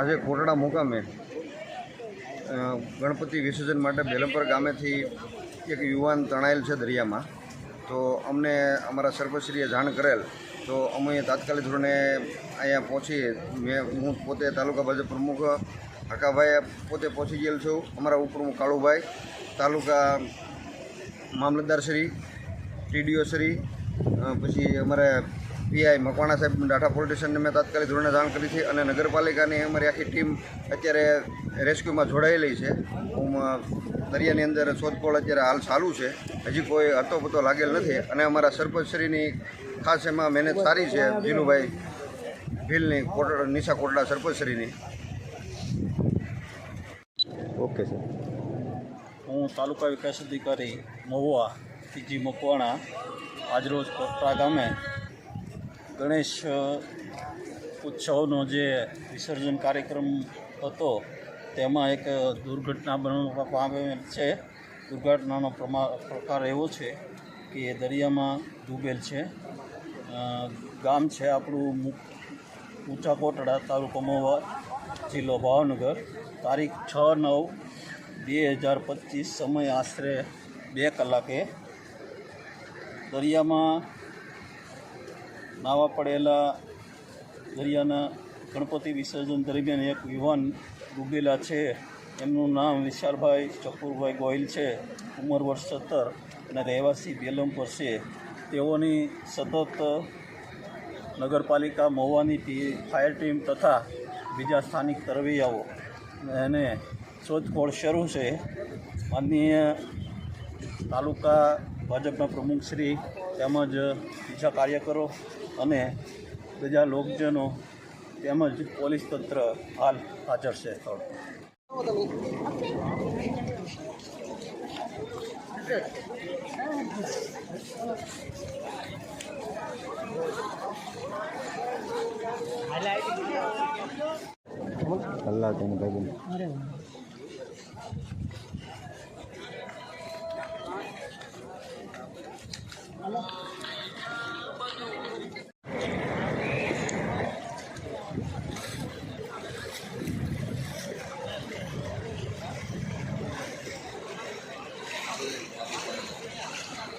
આજે કોટડા મુકામે ગણપતિ વિસર્જન માટે બેલમપર ગામેથી એક યુવાન તણાયેલ છે દરિયામાં. તો અમને અમારા સરપંચશ્રીએ જાણ કરેલ. તો અમે તાત્કાલિક ધોરણે અહીંયા પહોંચી, મેં, હું પોતે તાલુકા ભાજપ પ્રમુખ હકાભાઈ પોતે પહોંચી ગયેલ છું. અમારા ઉપપ્રમુખ કાળુભાઈ, તાલુકા મામલતદારશ્રી, ટીડીઓ શ્રી પછી અમારે પીઆઈ મકવાણા સાહેબ ડાટા પોલીસ સ્ટેશનને મેં તાત્કાલિક ધોરણે જાણ કરી છે અને નગરપાલિકાની અમારી આખી ટીમ અત્યારે રેસ્ક્યુમાં જોડાયેલી છે. હું દરિયાની અંદર શોધખોળ અત્યારે હાલ ચાલુ છે. હજી કોઈ હતો પતો લાગેલ નથી અને અમારા સરપંચશ્રીની ખાસ એમાં મહેનત સારી છે. જીલુભાઈ ભીલની કોટ નિશા કોટડા સરપંચશ્રીની. Okay sir. હું તાલુકા વિકાસ અધિકારી મહુવા પીજી મકવાણા. આજરોજ કોટરા ગામે ગણેશ ઉત્સવનો જે વિસર્જન કાર્યક્રમ હતો, તેમાં એક દુર્ઘટના બનવા પામેલ છે. દુર્ઘટનાનો પ્રમા, પ્રકાર એવો છે કે દરિયામાં ડૂબેલ છે. ગામ છે આપણું ઊંચા કોટડા તાલુકો મહુવા જિલ્લો ભાવનગર. તારીખ છ નવ બે હજાર પચીસ સમય આશરે બે કલાકે દરિયામાં નાવા પડેલા દરિયાના ગણપતિ વિસર્જન દરમિયાન એક યુવાન ડૂબેલા છે. એમનું નામ વિશાલભાઈ ચકુરભાઈ ગોહિલ છે. ઉંમર વર્ષ સત્તર અને રહેવાસી બેલમપર છે. તેઓની સતત નગરપાલિકા મહુવાની ફાયર ટીમ તથા બીજા સ્થાનિક તરવૈયાઓ એને શોધખોળ શરૂ છે. માનનીય તાલુકા ભાજપના પ્રમુખશ્રી તેમજ બીજા કાર્યકરો અને બીજા લોકજનો તેમજ પોલીસ તંત્ર હાલ હાજર છે સ્થળ. કલાક ભાઈ Hello.